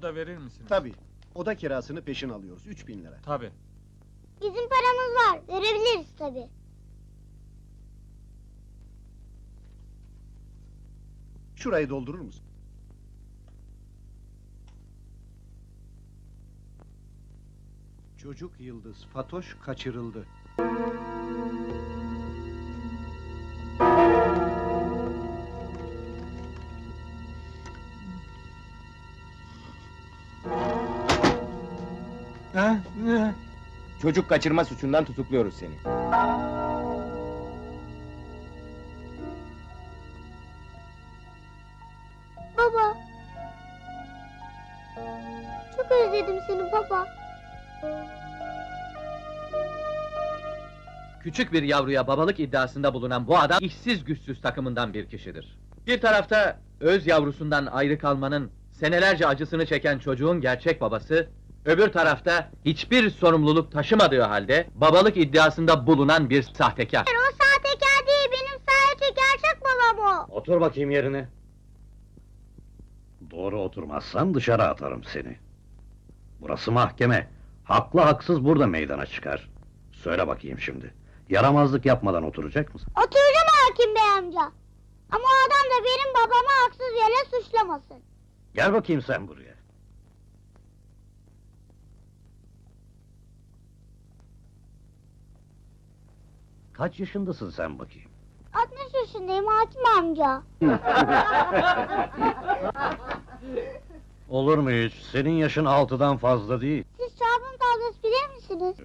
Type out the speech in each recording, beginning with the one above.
oda verir misiniz? Tabii. Oda kirasını peşin alıyoruz. 3000 lira. Tabii. Bizim paramız var. Verebiliriz tabii. Şurayı doldurur musun? Çocuk Yıldız Fatoş kaçırıldı. Çocuk kaçırma suçundan tutukluyoruz seni. Baba. Çok özledim seni baba. Küçük bir yavruya babalık iddiasında bulunan bu adam işsiz güçsüz takımından bir kişidir. Bir tarafta öz yavrusundan ayrı kalmanın senelerce acısını çeken çocuğun gerçek babası, öbür tarafta hiçbir sorumluluk taşımadığı halde babalık iddiasında bulunan bir sahtekar. O sahtekar değil benim sadece gerçek babam o. Otur bakayım yerine. Doğru oturmazsan dışarı atarım seni. Burası mahkeme. Haklı haksız burada meydana çıkar. Söyle bakayım şimdi. Yaramazlık yapmadan oturacak mısın? Oturacağım hakim bey amca. Ama o adam da benim babamı haksız yere suçlamasın. Gel bakayım sen buraya. Kaç yaşındasın sen bakayım? 60 yaşındayım hakim amca. Olur mu hiç? Senin yaşın altıdan fazla değil. Siz çarpım tablası bilir misiniz?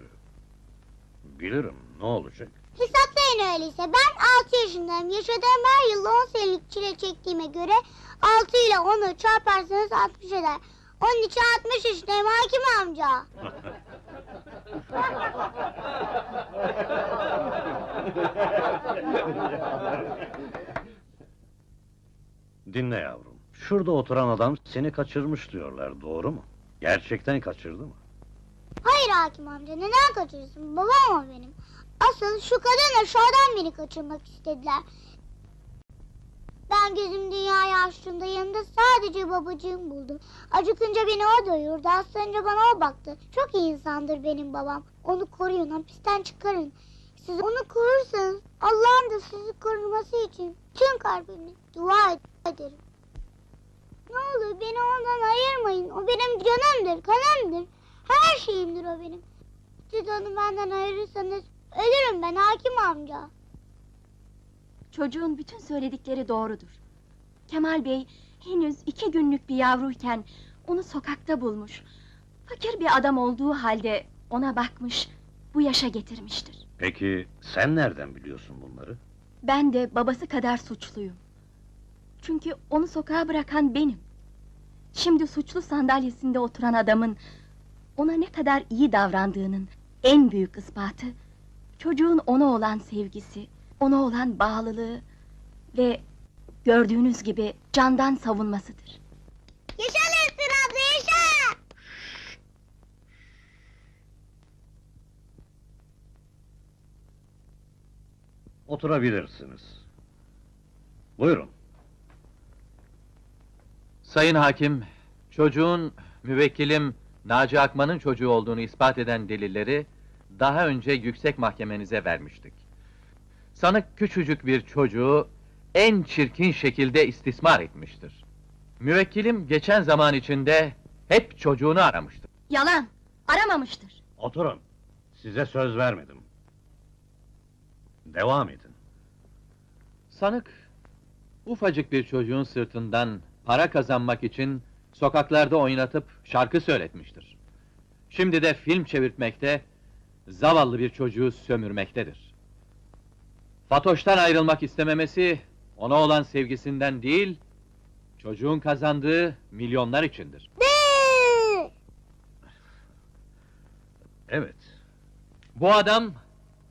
Bilirim, ne olacak? Hesaplayın öyleyse. Ben 6 yaşındayım. Yaşadığım her yıl 10 senelik çile çektiğime göre 6 ile 10'u çarparsanız 60 eder. Onun için 60 yaşındayım hakim amca. Dinle yavrum. Şurada oturan adam seni kaçırmış diyorlar, doğru mu? Gerçekten kaçırdı mı? Hayır hakim amca neden kaçırırsın? Babam o benim. Asıl şu kadınla şu adam beni kaçırmak istediler. Ben gözüm dünyayı açtığımda yanında sadece babacığım buldum. Acıkınca beni o doyurdu, hastalanınca bana o baktı. Çok iyi insandır benim babam. Onu koruyun, hapisten çıkarın. Siz onu korursanız Allah'ın da sizi koruması için tüm kalbimle dua ederim. Ne olur beni ondan ayırmayın. O benim canımdır, kanımdır. Her şeyimdir o benim. Siz onu benden ayırırsanız ölürüm ben hakim amca. Çocuğun bütün söyledikleri doğrudur. Kemal Bey henüz iki günlük bir yavruyken onu sokakta bulmuş. Fakir bir adam olduğu halde ona bakmış, bu yaşa getirmiştir. Peki sen nereden biliyorsun bunları? Ben de babası kadar suçluyum. Çünkü onu sokağa bırakan benim. Şimdi suçlu sandalyesinde oturan adamın ona ne kadar iyi davrandığının en büyük ispatı çocuğun ona olan sevgisi, ona olan bağlılığı ve gördüğünüz gibi candan savunmasıdır. Yaşa Lester abla yaşa! Oturabilirsiniz. Buyurun. Sayın hakim, çocuğun müvekkilim Naci Akman'ın çocuğu olduğunu ispat eden delilleri daha önce yüksek mahkemenize vermiştik. Sanık küçücük bir çocuğu en çirkin şekilde istismar etmiştir. Müvekkilim geçen zaman içinde hep çocuğunu aramıştır. Yalan, aramamıştır. Oturun. Size söz vermedim. Devam edin. Sanık, ufacık bir çocuğun sırtından para kazanmak için sokaklarda oynatıp şarkı söyletmiştir. Şimdi de film çevirtmekte, zavallı bir çocuğu sömürmektedir. Fatoş'tan ayrılmak istememesi, ona olan sevgisinden değil, çocuğun kazandığı milyonlar içindir. Evet. Bu adam,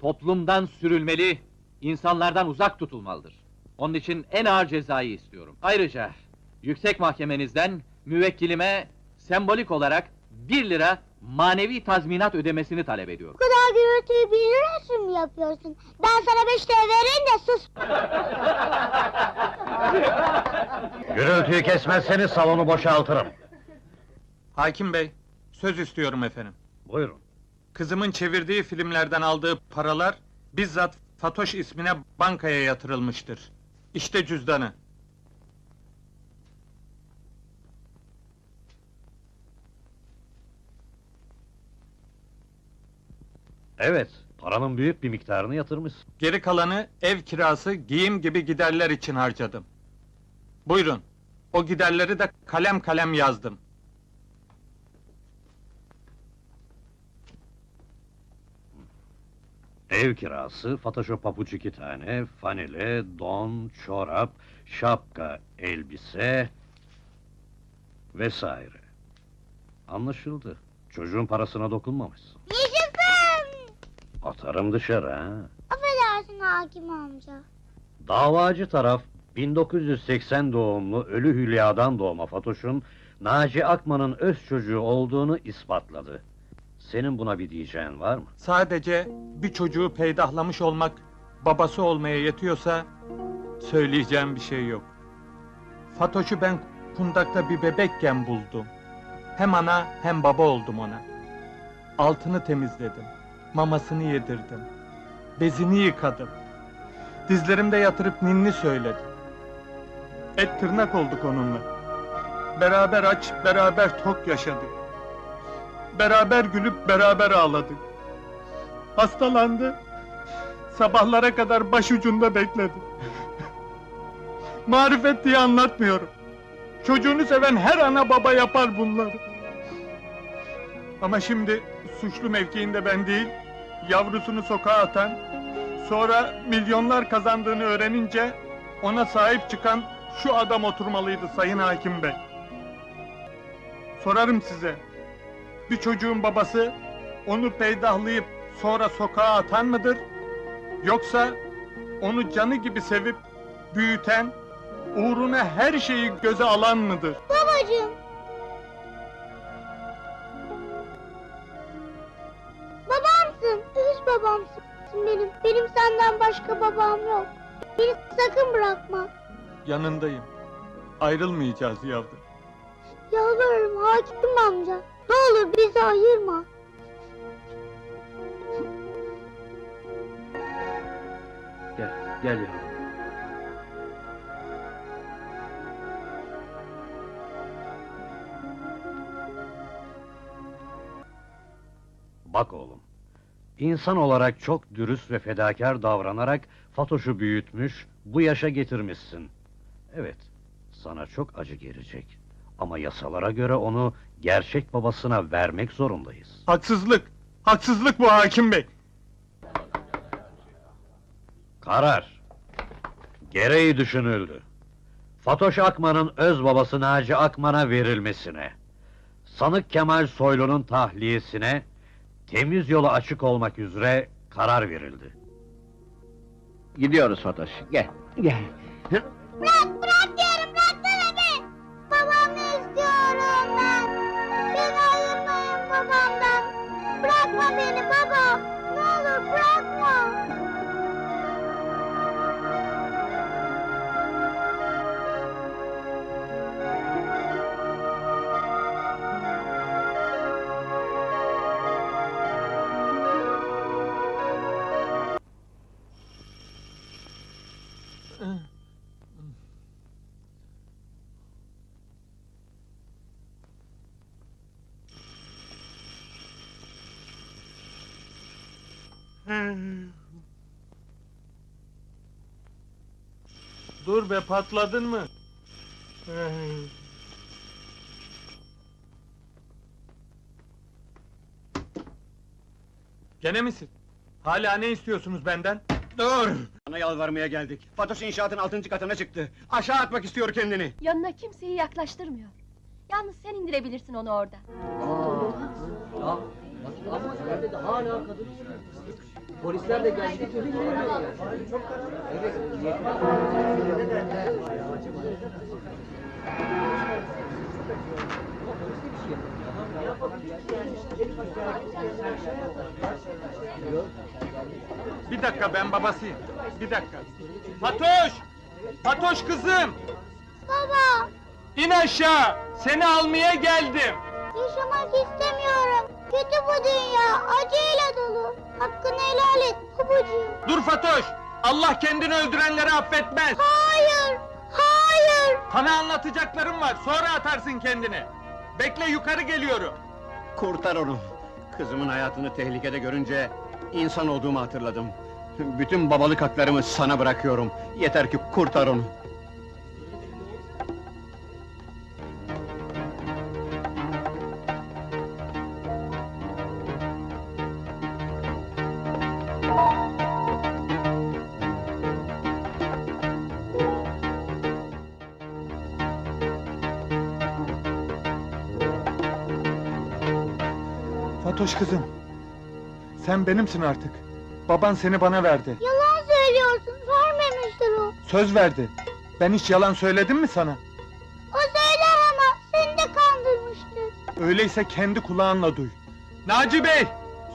toplumdan sürülmeli, insanlardan uzak tutulmalıdır. Onun için en ağır cezayı istiyorum. Ayrıca, yüksek mahkemenizden müvekkilime sembolik olarak bir lira manevi tazminat ödemesini talep ediyorum. Bu kadar gürültüyü bir lira için mi yapıyorsun? Ben sana beş lira vereyim de sus. Gürültüyü kesmezseniz salonu boşaltırım. Hakim bey, söz istiyorum efendim. Buyurun. Kızımın çevirdiği filmlerden aldığı paralar bizzat Fatoş ismine bankaya yatırılmıştır. İşte cüzdanı. Evet, paranın büyük bir miktarını yatırmışsın. Geri kalanı ev kirası, giyim gibi giderler için harcadım. Buyurun. O giderleri de kalem kalem yazdım. Ev kirası, Photoshop papuç iki tane, fanile, don, çorap, şapka, elbise vesaire. Anlaşıldı. Çocuğun parasına dokunmamışsın. Yaşasın! Atarım dışarı ha. Affedersin hakim amca. Davacı taraf 1980 doğumlu ölü Hülya'dan doğma Fatoş'un Naci Akman'ın öz çocuğu olduğunu ispatladı. Senin buna bir diyeceğin var mı? Sadece bir çocuğu peydahlamış olmak babası olmaya yetiyorsa söyleyeceğim bir şey yok. Fatoş'u ben kundakta bir bebekken buldum. Hem ana hem baba oldum ona. Altını temizledim. Mamasını yedirdim. Bezini yıkadım. Dizlerimde yatırıp ninni söyledim. Et tırnak olduk onunla. Beraber aç, beraber tok yaşadık. Beraber gülüp beraber ağladık. Hastalandı. Sabahlara kadar başucunda bekledim. Marifet diye anlatmıyorum. Çocuğunu seven her ana baba yapar bunları. Ama şimdi suçlu mevkiinde ben değil, yavrusunu sokağa atan, sonra milyonlar kazandığını öğrenince ona sahip çıkan şu adam oturmalıydı Sayın Hakim Bey. Sorarım size, bir çocuğun babası onu peydahlayıp sonra sokağa atan mıdır? Yoksa onu canı gibi sevip büyüten, uğruna her şeyi göze alan mıdır? Babacığım. Babamsın. Öz babamsın benim. Benim senden başka babam yok. Beni sakın bırakma. Yanındayım. Ayrılmayacağız yavrum. Yalvarırım hakim amca. Ne olur bizi ayırma. Gel, gel yavrum. Bak oğlum, insan olarak çok dürüst ve fedakar davranarak Fatoş'u büyütmüş, bu yaşa getirmişsin. Evet, sana çok acı gelecek. Ama yasalara göre onu gerçek babasına vermek zorundayız. Haksızlık! Haksızlık bu hakim bey! Karar. Gereği düşünüldü. Fatoş Akman'ın öz babası Naci Akman'a verilmesine, Sanık Kemal Soylu'nun tahliyesine, temiz yolu açık olmak üzere karar verildi. Gidiyoruz Fatoş, gel. Gel. Bırak bırak Bırakma beni baba. Ne olur bırakma. Dur be patladın mı? Gene misin? Hala ne istiyorsunuz benden? Dur! Sana yalvarmaya geldik. Fatoş inşaatın altıncı katına çıktı. Aşağı atmak istiyor kendini. Yanına kimseyi yaklaştırmıyor. Yalnız sen indirebilirsin onu orada. Bir dakika ben babasıyım. Bir dakika. Fatoş! Fatoş kızım! Baba. İn aşağı! Seni almaya geldim. Yaşamak istemiyorum. Kötü bu dünya. Acıyla dolu. Hakkını helal et babacığım. Dur Fatoş! Allah kendini öldürenleri affetmez! Hayır. Hayır. Sana anlatacaklarım var, sonra atarsın kendini. Bekle yukarı geliyorum. Kurtar onu. Kızımın hayatını tehlikede görünce insan olduğumu hatırladım. Bütün babalık haklarımı sana bırakıyorum. Yeter ki kurtar onu. Fatoş kızım, sen benimsin artık. Baban seni bana verdi. Yalan söylüyorsun. Vermemiştir o. Söz verdi. Ben hiç yalan söyledim mi sana? O söyler ama seni de kandırmıştır. Öyleyse kendi kulağınla duy. Naci Bey,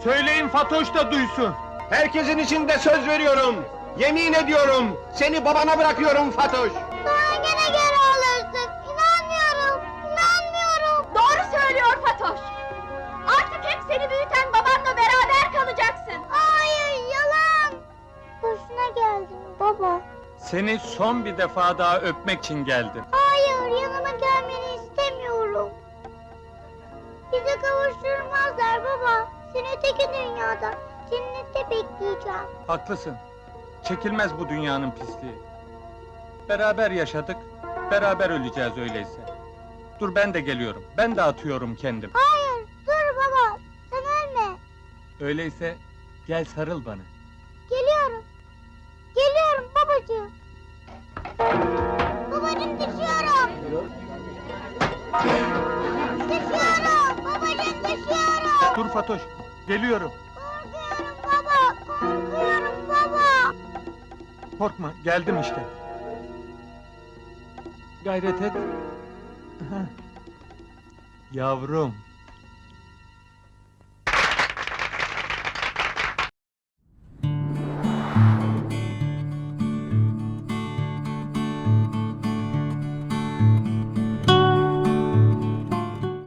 söyleyin Fatoş da duysun. Herkesin içinde söz veriyorum. Yemin ediyorum. Seni babana bırakıyorum Fatoş. Seni son bir defa daha öpmek için geldim. Hayır yanıma gelmeni istemiyorum. Bizi kavuşturmazlar baba. Seni öteki dünyada cennette bekleyeceğim. Haklısın. Çekilmez bu dünyanın pisliği. Beraber yaşadık, beraber öleceğiz öyleyse. Dur ben de geliyorum. Ben de atıyorum kendim. Hayır dur baba. Sen ölme. Öyleyse gel sarıl bana. Babacığım. Babacığım düşüyorum. Düşüyorum. Babacığım düşüyorum. Dur Fatoş, geliyorum. Korkuyorum baba. Korkuyorum baba. Korkma, geldim işte. Gayret et. Yavrum.